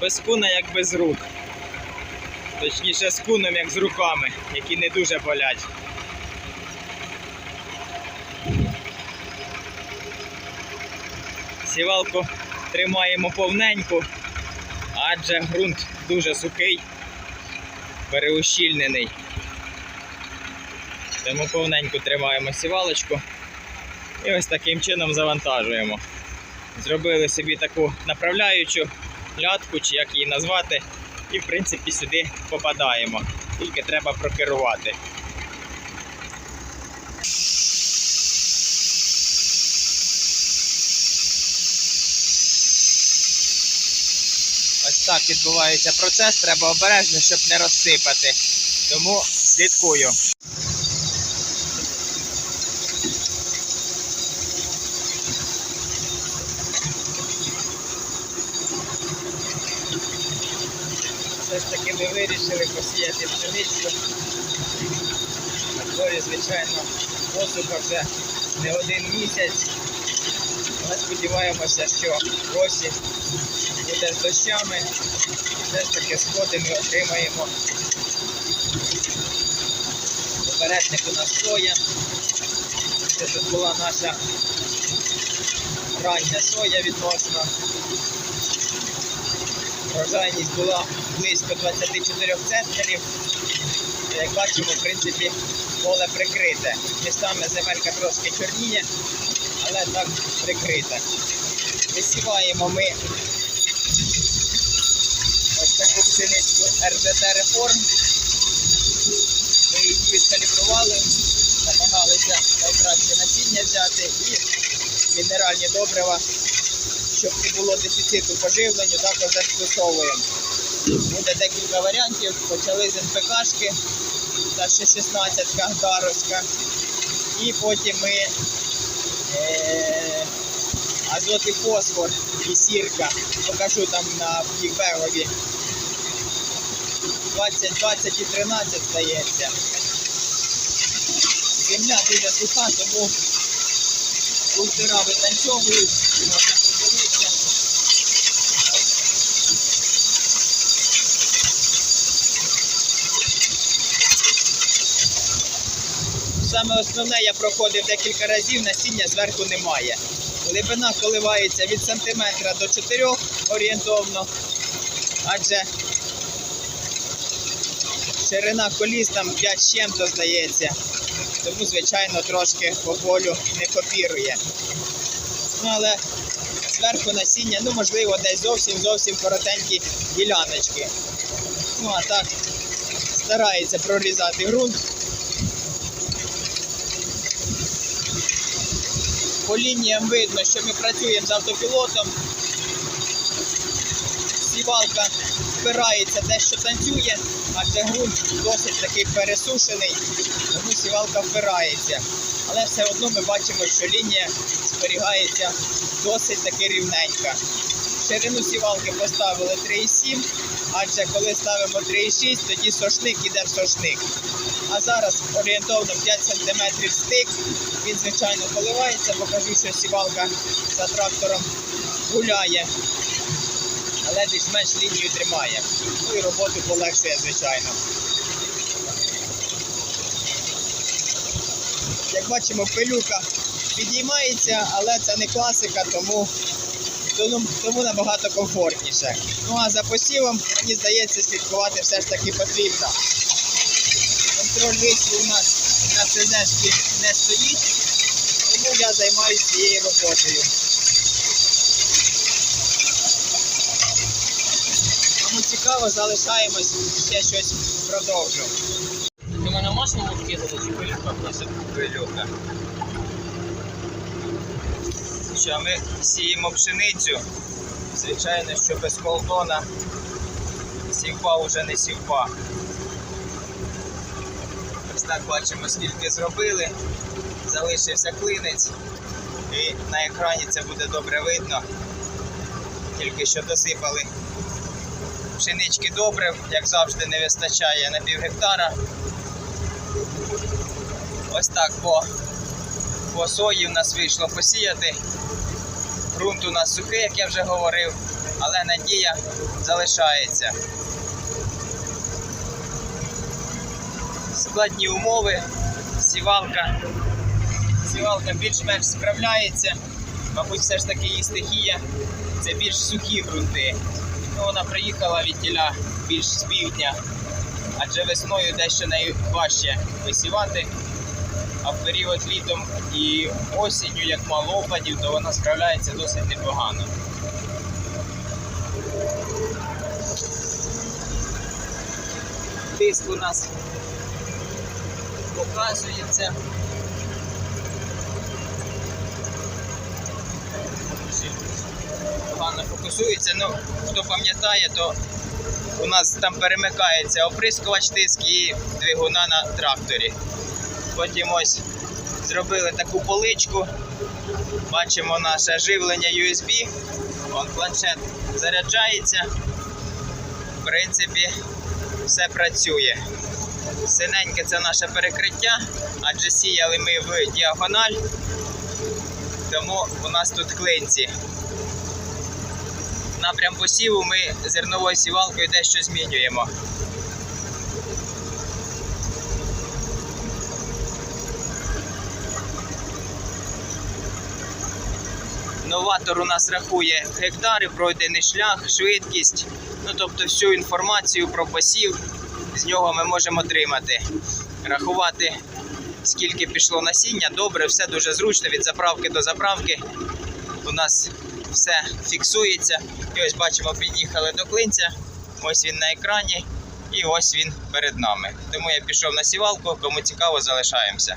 без куна як без рук. Точніше, з куном як з руками, які не дуже болять. Сівалку тримаємо повненьку, адже ґрунт дуже сухий, переущільнений. Тому повненьку тримаємо сівалочку і ось таким чином завантажуємо. Зробили собі таку направляючу лятку, чи як її назвати, і в принципі сюди попадаємо. Тільки треба прокерувати. Ось так відбувається процес, треба обережно, щоб не розсипати. Тому слідкую. Все ж таки ми вирішили посіяти пшеничку. На дворі, звичайно, посуха вже не один місяць. Ми сподіваємося, що осінь буде з дощами. Все ж таки сходи ми отримаємо. Попередник у нас соя. Це тут була наша рання соя відносно. Врожайність була близько 24 центнерів. Як бачимо, в принципі, поле прикрите. Містами земелька трошки чорніє, але так прикрита. Висіваємо ми ось таку пшеничку РДТ Реформ. Ми її відкалібрували, намагалися найкраще насіння взяти і мінеральні добрива щоб не було дефіциту по живленню, також застосовуємо. Буде декілька варіантів. Почали з НПКшки, та ще 16 даровська. І потім ми е, азот і фосфор і сірка. Покажу там на бігбегові. 20, 20 і 13 здається. Земля дуже суха, тому культура витанцьовують, Саме основне я проходив декілька разів, насіння зверху немає. Глибина коливається від сантиметра до 4 орієнтовно, адже ширина коліс там 5 з чим-то здається. Тому, звичайно, трошки по полю не копірує. Ну, але зверху насіння, ну, можливо, десь зовсім зовсім коротенькі діляночки. Ну, а так старається прорізати ґрунт. По лініям видно, що ми працюємо з автопілотом. Сівалка впирається дещо танцює, адже ґрунт досить таки пересушений, тому сівалка впирається. Але все одно ми бачимо, що лінія зберігається досить таки рівненька. Ширину сівалки поставили 3,7, адже коли ставимо 3,6, тоді сошник іде в сошник. А зараз орієнтовно 5 см стик. Він, звичайно, коливається, покажу, що сівалка за трактором гуляє, але більш-менш лінію тримає. Ну і роботу полегшує, звичайно. Як бачимо, пилюка підіймається, але це не класика, тому, тому набагато комфортніше. Ну а за посівом, мені здається, слідкувати все ж таки потрібно. Контроль висів у нас на СЗшці не стоїть, тому я займаюся цією роботою. Кому цікаво, залишаємось, ще щось продовжу. Ти мене маслом відкидали чи пилюка просто? Пилюка. Що ми сіємо пшеницю. Звичайно, що без колдона сівпа вже не сівпа. Так бачимо, скільки зробили. Залишився клинець. І на екрані це буде добре видно. Тільки що досипали пшенички добре, як завжди, не вистачає на пів гектара. Ось так по, по сої в нас вийшло посіяти. Грунт у нас сухий, як я вже говорив. але надія залишається. Складні умови, сівалка. Сівалка більш-менш справляється. Мабуть, все ж таки її стихія це більш сухі ґрунти. Ну, вона приїхала від тіля більш з півдня, адже весною дещо найважче висівати, а в період літом і осінню, як мало опадів, то вона справляється досить непогано. Тиск у нас показується. Погано фокусується. Ну, хто пам'ятає, то у нас там перемикається оприскувач тиск і двигуна на тракторі. Потім ось зробили таку поличку. Бачимо наше живлення USB. Вон планшет заряджається. В принципі, все працює. Синеньке це наше перекриття, адже сіяли ми в діагональ, тому у нас тут клинці. Напрям посіву ми зерновою сівалкою дещо змінюємо. Новатор у нас рахує гектари, пройдений шлях, швидкість, ну тобто всю інформацію про посів з нього ми можемо отримати. Рахувати, скільки пішло насіння, добре, все дуже зручно від заправки до заправки. У нас все фіксується. І ось бачимо, під'їхали до клинця. Ось він на екрані, і ось він перед нами. Тому я пішов на сівалку, кому цікаво, залишаємося.